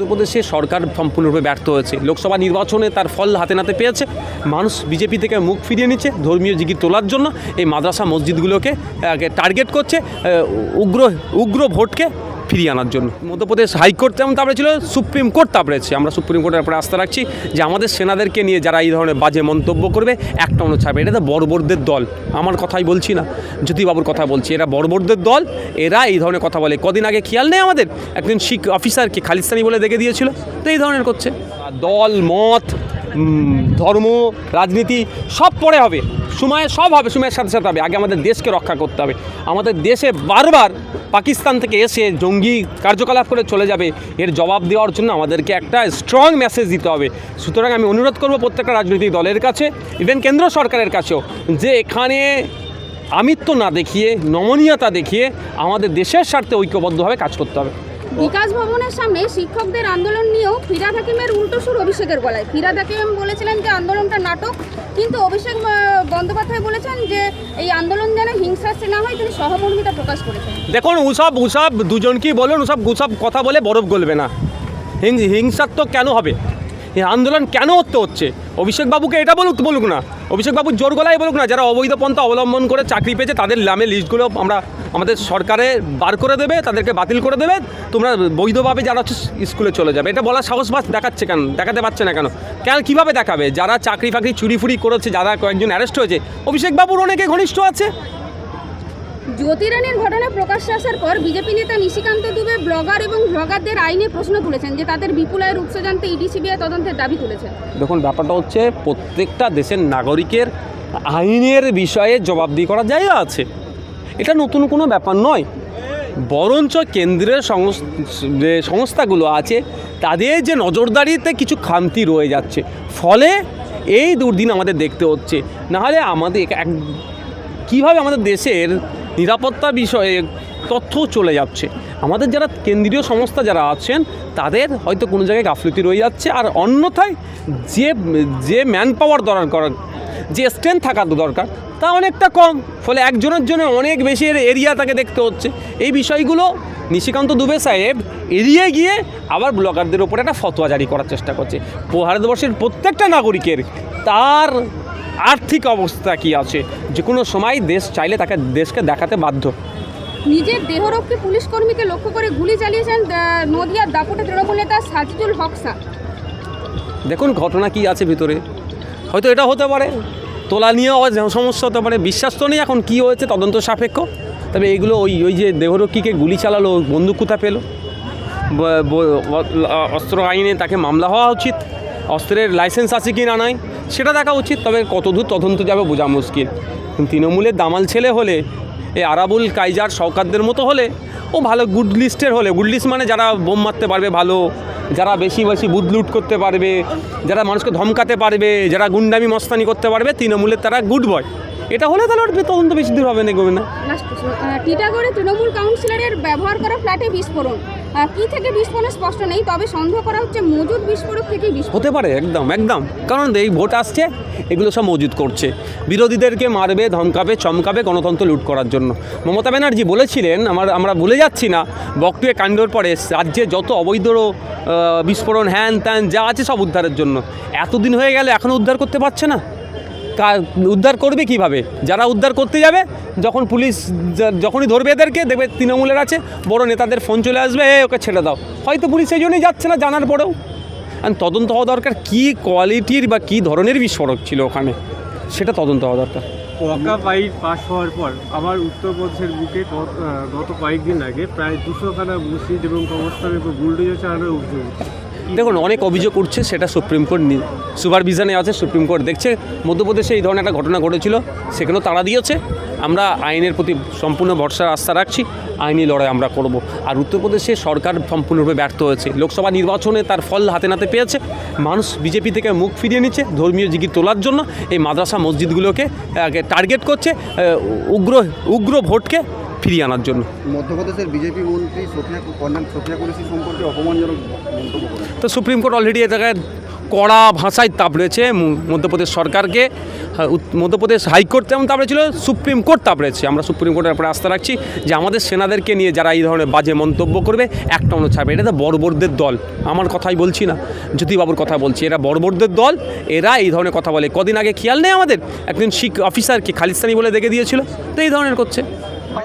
উত্তরপ্রদেশে সরকার সম্পূর্ণরূপে ব্যর্থ হয়েছে। লোকসভা নির্বাচনে তার ফল হাতে নাতে পেয়েছে। মানুষ বিজেপি থেকে মুখ ফিরিয়ে নিচ্ছে। ধর্মীয় জিগির তোলার জন্য এই মাদ্রাসা মসজিদগুলোকে টার্গেট করছে উগ্র উগ্র ভোটকে ফিরিয়ে আনার জন্য। মধ্যপ্রদেশ হাইকোর্ট যেমন তারপরে ছিল, সুপ্রিম কোর্ট তারপরে আমরা সুপ্রিম কোর্টের উপরে আস্থা রাখছি যে আমাদের সেনাদেরকে নিয়ে যারা এই ধরনের বাজে মন্তব্য করবে, একটা অনু ছাড়বে এটা তো বর্বরদের দল, আমার কথাই বলছি না। জ্যোতিবাবুর কথা বলছি, এরা বর্বরদের দল, এরা এই ধরনের কথা বলে। কদিন আগে খেয়াল নেই আমাদের? একজন শিখ অফিসারকে খালিস্তানি বলে দেখে দিয়েছিল, তো এই ধরনের করছে। দল, মত ধর্ম, রাজনীতি সব পরে হবে। সময়ে সব হবে, সময়ের সাথে সাথে হবে। আগে আমাদের দেশকে রক্ষা করতে হবে। আমাদের দেশে বারবার পাকিস্তান থেকে এসে জঙ্গি কার্যকলাপ করে চলে যাবে। এর জবাব দেওয়ার জন্য আমাদেরকে একটা স্ট্রং মেসেজ দিতে হবে। সুতরাং আমি অনুরোধ করব প্রত্যেকটা রাজনৈতিক দলের কাছে ইভেন কেন্দ্র সরকারের কাছেও, যে এখানে আমিত্ব না দেখিয়ে, নমনীয়তা দেখিয়ে আমাদের দেশের স্বার্থে ঐক্যবদ্ধভাবে কাজ করতে হবে। বিকাশ ভবনের সামনে শিক্ষকদের আন্দোলন নিয়েও ফিরাদ হাকিমের উল্টো সুর অভিষেকের গলায়। ফিরাদ হাকিম বলেছিলেন যে, আন্দোলনটা নাটক। কিন্তু অভিষেক বন্দ্যোপাধ্যায় বলেছেন যে, এই আন্দোলন যেন হিংসার না হয়, তিনি সহমর্মিতা প্রকাশ করেছেন। দেখুন উসব উসব দুজনকেই বলুন উসব উসব কথা বলে বরফ গলবে না। হিংসাত্মক কেন হবে? এই আন্দোলন কেন হতে হচ্ছে? অভিষেক বাবুকে এটা বলুক বলুক না। অভিষেক বাবু জোর গলায় বলুক না, যারা অবৈধ পন্থা অবলম্বন করে চাকরি পেয়েছে, তাদের নামে লিস্টগুলো আমরা, আমাদের সরকারে বার করে দেবে, তাদেরকে বাতিল করে দেবে, তোমরা বৈধভাবে যারা হচ্ছে স্কুলে চলে যাবে। এটা বলার সাহস বাস দেখাচ্ছে কেন? দেখাতে পারছে না কেন? কেন কীভাবে দেখাবে? যারা চাকরি ফাকরি চুরি ফুরি করেছে, যারা কয়েকজন অ্যারেস্ট হয়েছে, অভিষেক বাবুর অনেকে ঘনিষ্ঠ আছে। জ্যোতি রানীর ঘটনা প্রকাশ্যে আসার পর বিজেপি নেতা নিশিকান্ত দুবে ব্লগার এবং ব্লগারদের আইনে প্রশ্ন তুলেছেন যে তাদের বিপুল আয়ের উৎস জানতে ইডি, সিবিআই তদন্তের দাবি তুলেছেন। দেখুন, ব্যাপারটা হচ্ছে প্রত্যেকটা দেশের নাগরিকের আইনের বিষয়ে জবাবদিহি করার জায়গা আছে। এটা নতুন কোনো ব্যাপার নয়। বরঞ্চ কেন্দ্রের যে সংস্থাগুলো আছে, তাদের যে নজরদারিতে কিছু খামতি রয়ে যাচ্ছে। ফলে এই দুর্দিন আমাদের দেখতে হচ্ছে। নাহলে আমাদের এক, কীভাবে আমাদের দেশের নিরাপত্তা বিষয়ে তথ্য চলে যাচ্ছে। আমাদের যারা কেন্দ্রীয় সংস্থা যারা আছেন, তাদের হয়তো কোনো জায়গায় গাফলতি রয়ে যাচ্ছে। আর অন্যথায় যে যে ম্যান পাওয়ার দরকার যে স্ট্রেংথ থাকা দরকার, তা অনেকটা কম। ফলে একজনের জন্য অনেক বেশি এরিয়া তাকে দেখতে হচ্ছে। এই বিষয়গুলো নিশিকান্ত দুবে সাহেব এড়িয়ে গিয়ে আবার ব্লগারদের ওপরে একটা ফতোয়া জারি করার চেষ্টা করছে। ভারতবর্ষের প্রত্যেকটা নাগরিকের তার আর্থিক অবস্থা কি আছে? যে কোনো সময় দেশ চাইলে তাকে দেশকে দেখাতে বাধ্য। নিজের দেহরক্ষী পুলিশ কর্মীকে লক্ষ্য করে গুলি চালিয়েছেন নদিয়ার দাপুটে তৃণমূল নেতা সাজিদুল হক শাহ দেখুন ঘটনা কি আছে ভিতরে। হয়তো এটা হতে পারে। তোলা নিয়েও সমস্যা হতে পারে। বিশ্বাস তো নেই এখন কী হয়েছে তদন্ত সাপেক্ষ। তবে এইগুলো ওই ওই যে দেহরক্ষীকে গুলি চালালো বন্দুক কোথা পেল? অস্ত্র আইনে তাকে মামলা হওয়া উচিত। অস্ত্রের লাইসেন্স আছে কি না নাই? সেটা দেখা উচিত, তবে কতদূর তদন্ত যাবে বোঝা মুশকিল। তৃণমূলের দামাল ছেলে হলে, এই আরাবুল কাইজার সৌকারদের মতো হলে, ও ভালো গুড লিস্টের হলে, গুড লিস্ট মানে যারা বোম মারতে পারবে ভালো, যারা বেশি বেশি বুদলুট করতে পারবে, যারা মানুষকে ধমকাতে পারবে, যারা গুন্ডামি মস্তানি করতে পারবে, তৃণমূলের তারা গুড বয়। এটা হলে তাহলে ওর তদন্ত বেশি দূর হবে না এগোবে না টিটাগড়ে তৃণমূল কাউন্সিলরের ব্যবহার করা ফ্ল্যাটে বিস্ফোরণ। কি থেকে বিস্ফোরণ স্পষ্ট নেই তবে সন্দেহ করা হচ্ছে মজুদ বিস্ফোরক থেকে বিস্ফোরণ। হতে পারে একদম একদম। কারণ এই ভোট আসছে এগুলো সব মজুদ করছে। বিরোধীদেরকে মারবে ধমকাবে চমকাবে গণতন্ত্র লুট করার জন্য। মমতা ব্যানার্জি বলেছিলেন আমার আমরা ভুলে যাচ্ছি না বকটুয়ে কাণ্ডর পরে রাজ্যে যত অবৈধ বিস্ফোরণ হ্যান ত্যান যা আছে সব উদ্ধারের জন্য। এতদিন হয়ে গেলে এখনও উদ্ধার করতে পারছে না? উদ্ধার করবে কীভাবে? যারা উদ্ধার করতে যাবে, যখন পুলিশ যখনই ধরবে এদেরকে, দেখবে তৃণমূলের আছে, বড় নেতাদের ফোন চলে আসবে এ ওকে ছেড়ে দাও। হয়তো পুলিশ সেই জন্যই যাচ্ছে না জানার পরেও। তদন্ত হওয়া দরকার, কী কোয়ালিটির বা কী ধরনের বিস্ফোরক ছিল ওখানে? সেটা তদন্ত হওয়া দরকার। ওয়াকা বাইট পাস হওয়ার পর আবার উত্তরপ্রদেশের বুকে গত কয়েকদিন আগে প্রায় দুশোখানা মসজিদ এবং কবরস্থানের উপর বুলডোজার চালানোর অভিযোগ। দেখুন, অনেক অভিযোগ উঠছে, সেটা সুপ্রিম কোর্ট সুপারভিশনে আছে, সুপ্রিম কোর্ট দেখছে। মধ্যপ্রদেশে এই ধরনের একটা ঘটনা ঘটেছিল, সেখানেও তাড়া দিয়েছে। আমরা আইনের প্রতি সম্পূর্ণ ভরসা আস্থা রাখছি, আইনি লড়াই আমরা করব। আর উত্তরপ্রদেশে সরকার সম্পূর্ণরূপে ব্যর্থ হয়েছে। লোকসভা নির্বাচনে তার ফল হাতে নাতে পেয়েছে। মানুষ বিজেপি থেকে মুখ ফিরিয়ে নিচ্ছে, ধর্মীয় জিগির তোলার জন্য। এই মাদ্রাসা মসজিদগুলোকে টার্গেট করছে উগ্র উগ্র ভোটকে ফিরিয়ে আনার জন্য। মধ্যপ্রদেশের বিজেপি মন্ত্রী সোফিয়া কর্নেল সোফিয়া কুরেশি সম্পর্কে অপমানজনক মন্তব্য তো সুপ্রিম কোর্ট অলরেডি এ জায়গায় কড়া ভাষায় তাপড়েছে মু- মধ্যপ্রদেশ সরকারকে। হ্যাঁ, মধ্যপ্রদেশ হাইকোর্ট যেমন তাপড়েছিল সুপ্রিম কোর্ট তাপ তাপড়েছে আমরা সুপ্রিম কোর্টের উপরে আস্থা রাখছি যে আমাদের সেনাদেরকে নিয়ে যারা এই ধরনের বাজে মন্তব্য করবে একটা অন্য ছাড়বে এটা তো বর্বরদের দল। আমার কথাই বলছি না জ্যোতিবাবুর কথা বলছি। এরা বর্বরদের দল এরা এই ধরনের কথা বলে। কদিন আগে খেয়াল নেই আমাদের? একজন শিখ অফিসারকে খালিস্তানি বলে দেখে দিয়েছিল তো এই ধরনের করছে।